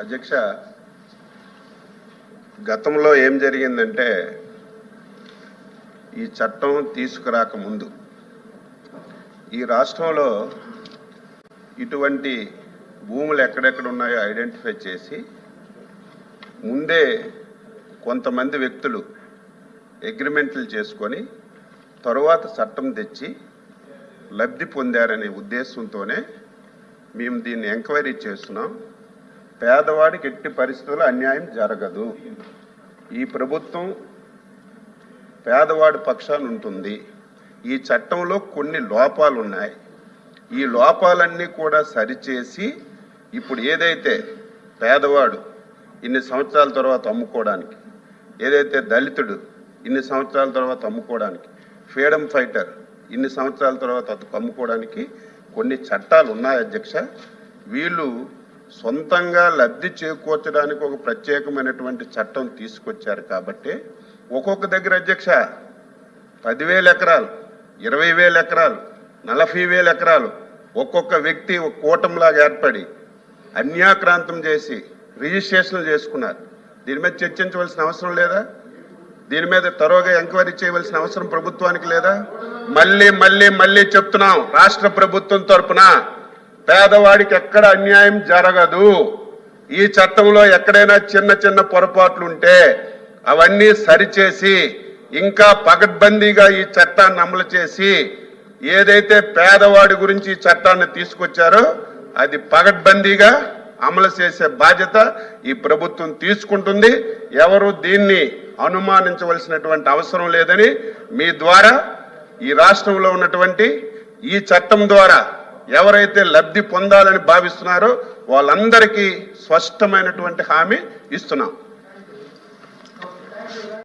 అధ్యక్ష గతంలో ఏం జరిగిందంటే ఈ చట్టం తీసుకురాకముందు ఈ రాష్ట్రంలో ఇటువంటి భూములు ఎక్కడెక్కడ ఉన్నాయో ఐడెంటిఫై చేసి ముందే కొంతమంది వ్యక్తులు అగ్రిమెంట్లు చేసుకొని తరువాత చట్టం తెచ్చి లబ్ధి పొందారనే ఉద్దేశంతోనే మేము దీన్ని ఎంక్వైరీ చేస్తున్నాం. పేదవాడికి ఎట్టి పరిస్థితుల్లో అన్యాయం జరగదు. ఈ ప్రభుత్వం పేదవాడి పక్షాన ఉంటుంది. ఈ చట్టంలో కొన్ని లోపాలు ఉన్నాయి ఈ లోపాలన్నీ కూడా సరిచేసి ఇప్పుడు ఏదైతే పేదవాడు ఇన్ని సంవత్సరాల తర్వాత అమ్ముకోవడానికి ఏదైతే దళితుడు ఇన్ని సంవత్సరాల తర్వాత అమ్ముకోవడానికి ఫ్రీడమ్ ఫైటర్ ఇన్ని సంవత్సరాల తర్వాత అమ్ముకోవడానికి కొన్ని చట్టాలు ఉన్నాయి అధ్యక్ష. వీళ్ళు సొంతంగా లబ్ధి చేకూర్చడానికి ఒక ప్రత్యేకమైనటువంటి చట్టం తీసుకొచ్చారు కాబట్టి ఒక్కొక్క దగ్గర అధ్యక్ష పదివేల ఎకరాలు ఇరవై వేల ఎకరాలు నలభై వేల ఎకరాలు ఒక్కొక్క వ్యక్తి ఒక కూటంలాగా ఏర్పడి అన్యాక్రాంతం చేసి రిజిస్ట్రేషన్లు చేసుకున్నారు. దీని మీద చర్చించవలసిన అవసరం లేదా? దీని మీద తరోగా ఎంక్వైరీ చేయవలసిన అవసరం ప్రభుత్వానికి లేదా? మళ్ళీ మళ్ళీ మళ్ళీ చెప్తున్నాం రాష్ట్ర ప్రభుత్వం తరపున పేదవాడికి ఎక్కడ అన్యాయం జరగదు. ఈ చట్టంలో ఎక్కడైనా చిన్న చిన్న పొరపాట్లు ఉంటే అవన్నీ సరిచేసి ఇంకా పగడ్బందీగా ఈ చట్టాన్ని అమలు చేసి ఏదైతే పేదవాడి గురించి ఈ చట్టాన్ని తీసుకొచ్చారో అది పగడ్బందీగా అమలు చేసే బాధ్యత ఈ ప్రభుత్వం తీసుకుంటుంది. ఎవరు దీన్ని అనుమానించవలసినటువంటి అవసరం లేదని మీ ద్వారా ఈ రాష్ట్రంలో ఉన్నటువంటి ఈ చట్టం ద్వారా ఎవరైతే లబ్ధి పొందాలని భావిస్తున్నారో వాళ్ళందరికీ స్పష్టమైనటువంటి హామీ ఇస్తున్నాం.